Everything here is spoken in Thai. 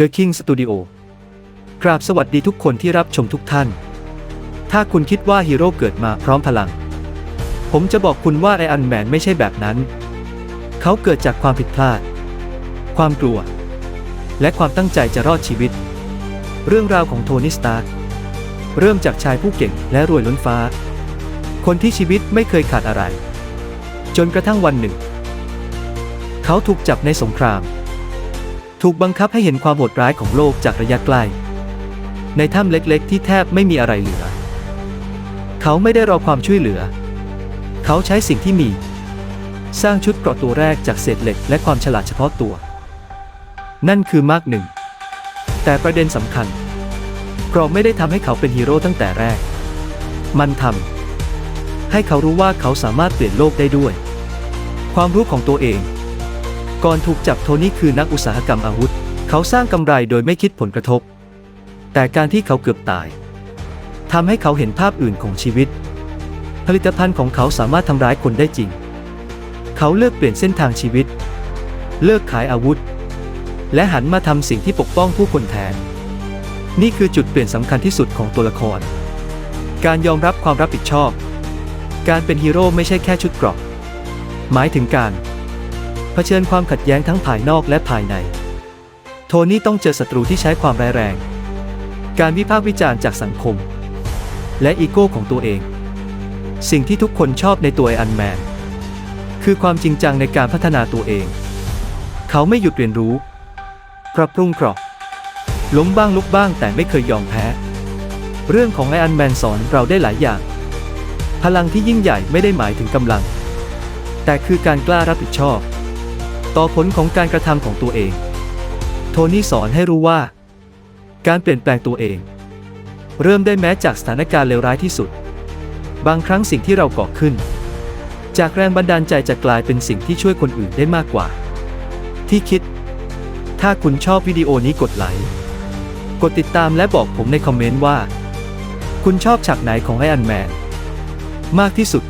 The King Studio กราบสวัสดีทุกคนที่รับชมทุกท่าน ถ้าคุณคิดว่าฮีโร่เกิดมาพร้อมพลัง ผมจะบอกคุณว่าไออันแมนไม่ใช่แบบนั้น เขาเกิดจากความผิดพลาด ความกลัว และความตั้งใจจะรอดชีวิต เรื่องราวของโทนี่สตาร์เริ่มจากชายผู้เก่งและรวยล้นฟ้า คนที่ชีวิตไม่เคยขาดอะไร จนกระทั่งวันหนึ่ง เขาถูกจับในสงคราม ถูกบังคับให้เห็นความโหดร้ายของโลกจากระยะใกล ในถ้ำเล็กๆ ที่แทบไม่มีอะไรเหลือ เขาไม่ได้รอความช่วยเหลือ เขาใช้สิ่งที่มี สร้างชุดเกราะตัวแรกจากเศษเหล็กและความฉลาดเฉพาะตัว นั่นคือมากหนึ่ง แต่ประเด็นสำคัญเกราะไม่ได้ทำให้เขาเป็นฮีโร่ตั้งแต่แรก มันทำให้เขารู้ว่าเขาสามารถเปลี่ยนโลกได้ด้วย ความรู้ของตัวเอง ก่อนถูกจับโทนี่คือนักอุตสาหกรรมอาวุธ เขาสร้างกำไรโดยไม่คิดผลกระทบ แต่การที่เขาเกือบตายทำให้เขาเห็นภาพอื่นของชีวิต ผลิตภัณฑ์ของเขาสามารถทำร้ายคนได้จริง เขาเลือกเปลี่ยนเส้นทางชีวิต เลิกขายอาวุธ และหันมาทำสิ่งที่ปกป้องผู้คนแทน นี่คือจุดเปลี่ยนสำคัญที่สุดของตัวละคร การยอมรับความรับผิดชอบ การเป็นฮีโร่ไม่ใช่แค่ชุดเกราะหมายถึงการ ผชิญความขัดแย้งทั้งภายนอกและภายใน โทนี่ต้องเจอศัตรูที่ใช้ความร้ายแรง การวิพากษ์วิจารณ์จากสังคม และอีโก้ของตัวเอง สิ่งที่ทุกคนชอบในตัวไออันแมน คือความจริงจังในการพัฒนาตัวเอง เขาไม่หยุดเรียนรู้ปรับปรุงกราะล้มบ้างลุกบ้างแต่ไม่เคยยอมแพ้ เรื่องของไออันแมนสอนเราได้หลายอย่าง พลังที่ยิ่งใหญ่ไม่ได้หมายถึงกำลัง แต่คือการกล้ารับผิดชอบ ต่อผลของการกระทำของตัวเอง โทนี่สอนให้รู้ว่า การเปลี่ยนแปลงตัวเอง เริ่มได้แม้จากสถานการณ์เลวร้ายที่สุด บางครั้งสิ่งที่เราก่อขึ้น จากแรงบันดาลใจจะกลายเป็นสิ่งที่ช่วยคนอื่นได้มากกว่า ที่คิด ถ้าคุณชอบวิดีโอนี้กดไลค์กดติดตามและบอกผมในคอมเมนต์ว่า คุณชอบฉากไหนของไออันแมนมากที่สุด